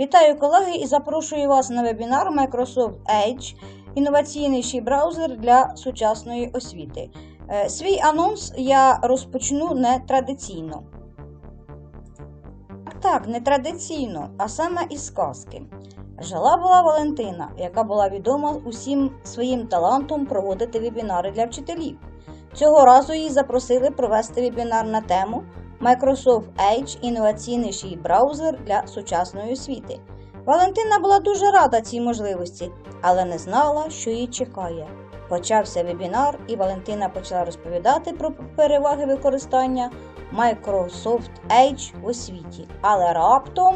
Вітаю колеги і запрошую вас на вебінар Microsoft Edge інноваційніший браузер для сучасної освіти. Е, Свій анонс я розпочну не традиційно. Так, не традиційно, а саме із сказки. Жила була Валентина, яка була відома усім своїм талантом проводити вебінари для вчителів. Цього разу її запросили провести вебінар на тему Microsoft Edge інноваційніший браузер для сучасної освіти. Валентина була дуже рада цій можливості, але не знала, що її чекає. Почався вебінар, і Валентина почала розповідати про переваги використання Microsoft Edge в освіті. Але раптом.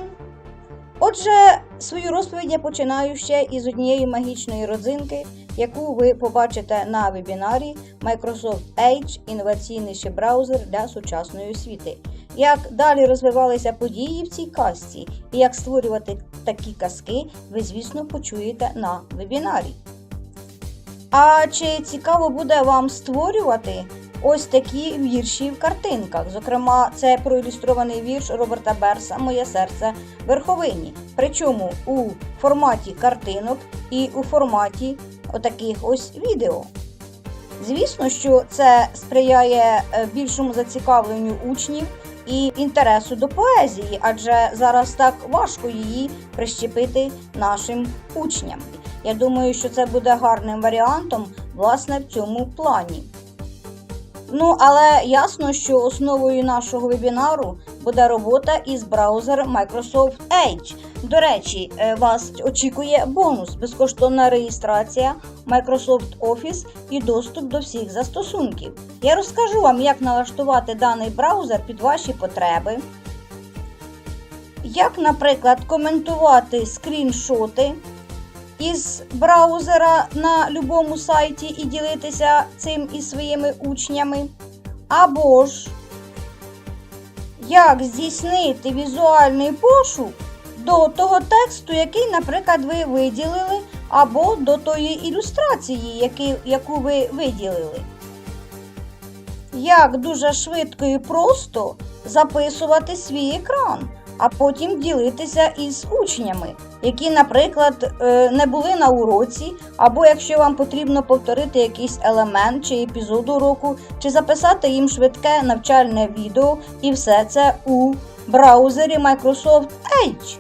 Отже, свою розповідь я починаю ще із однієї магічної родзинки, яку ви побачите на вебінарі Microsoft Edge інноваційніший браузер для сучасної освіти. Як далі розвивалися події в цій казці і як створювати такі казки, ви, звісно, почуєте на вебінарі. А чи цікаво буде вам створювати ось такі вірші в картинках? Зокрема, це проілюстрований вірш Роберта Берса Моє серце верховині. Причому у форматі картинок і у форматі отаких ось відео. Звісно, що це сприяє е, більшому зацікавленню учнів і інтересу до поезії, адже зараз так важко її прищепити нашим учням. Я думаю, що це буде гарним варіантом, власне, в цьому плані. Ну, але ясно, що основою нашого вебінару буде робота із браузером Microsoft Edge. До речі, е, вас очікує бонус, безкоштовна реєстрація Microsoft Office і доступ до всіх застосунків. Я розкажу вам, як налаштувати даний браузер під ваші потреби. Як, наприклад, коментувати скріншоти із браузера на будь-якому сайті і ділитися цим із своїми учнями. Або ж як здійснити візуальний пошук до того тексту, який, наприклад, ви виділили, або до тої ілюстрації, яку ви виділили. Як дуже швидко і просто записувати свій екран, а потім ділитися із учнями, які, наприклад, е, не були на уроці, або якщо вам потрібно повторити якийсь елемент чи епізод уроку, чи записати їм швидке навчальне відео, і все це у браузері Microsoft Edge.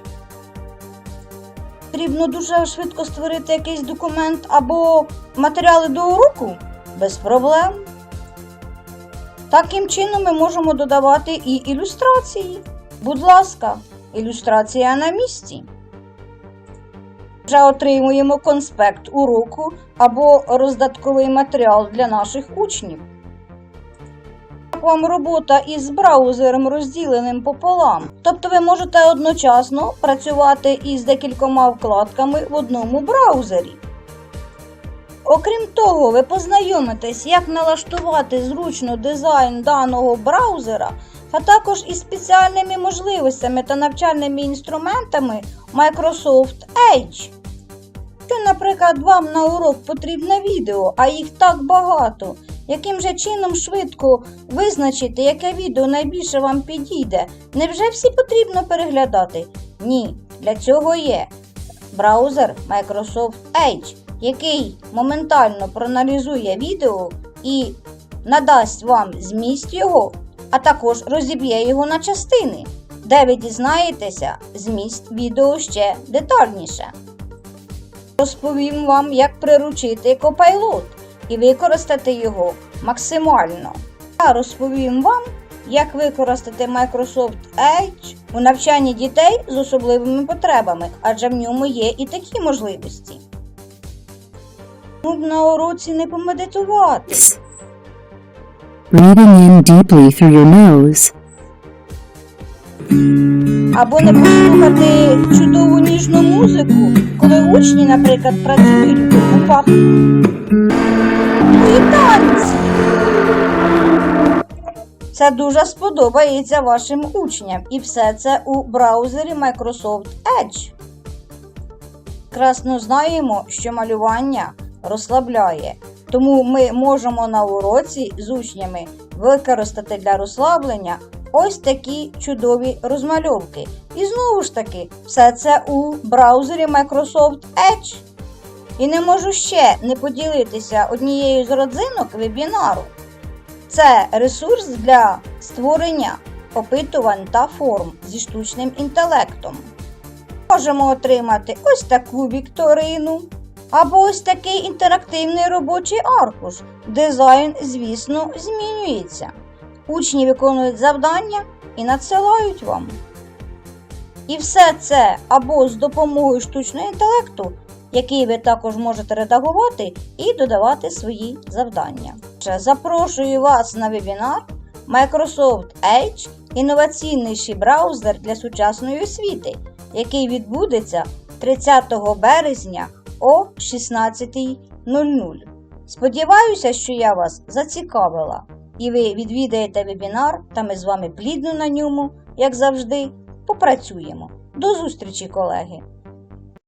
Потрібно дуже швидко створити якийсь документ або матеріали до уроку? Без проблем. Таким чином ми можемо додавати і ілюстрації. Будь ласка, ілюстрація на місці. Вже отримуємо конспект уроку або роздатковий матеріал для наших учнів. Як вам робота із браузером розділеним пополам. Тобто ви можете одночасно працювати із декількома вкладками в одному браузері. Окрім того, ви познайомитесь, як налаштувати зручно дизайн даного браузера, а також із спеціальними можливостями та навчальними інструментами Microsoft Edge. Якщо, наприклад, вам на урок потрібне відео, а їх так багато, яким же чином швидко визначити, яке відео найбільше вам підійде, невже всі потрібно переглядати? Ні, для цього є браузер Microsoft Edge, який моментально проаналізує відео і надасть вам зміст його, а також розіб'є його на частини, де ви дізнаєтеся зміст відео ще детальніше. Розповім вам, як приручити Copilot і використати його максимально. Я розповім вам, як використати Microsoft Edge у навчанні дітей з особливими потребами, адже в ньому є і такі можливості. Ну на уроці не помедитувати. Breathing in deeply through your nose. Або не послухати чудову ніжну музику, коли учні, наприклад, працюють у групах. Ну і танці. Це дуже сподобається вашим учням, і все це у браузері Microsoft Edge. Красно знаємо, що малювання розслабляє, тому ми можемо на уроці з учнями використати для розслаблення ось такі чудові розмальовки. І знову ж таки, все це у браузері Microsoft Edge. І не можу ще не поділитися однією з родзинок вебінару. Це ресурс для створення опитувань та форм зі штучним інтелектом. Можемо отримати ось таку вікторину або ось такий інтерактивний робочий аркуш. Дизайн, звісно, змінюється. Учні виконують завдання і надсилають вам. І все це або з допомогою штучного інтелекту, який ви також можете редагувати і додавати свої завдання. Ще Запрошую вас на вебінар Microsoft Edge інноваційніший браузер для сучасної освіти, який відбудеться 30 березня о 16.00. Сподіваюся, що я вас зацікавила і ви відвідаєте вебінар, та ми з вами плідно на ньому, як завжди, попрацюємо. До зустрічі, колеги!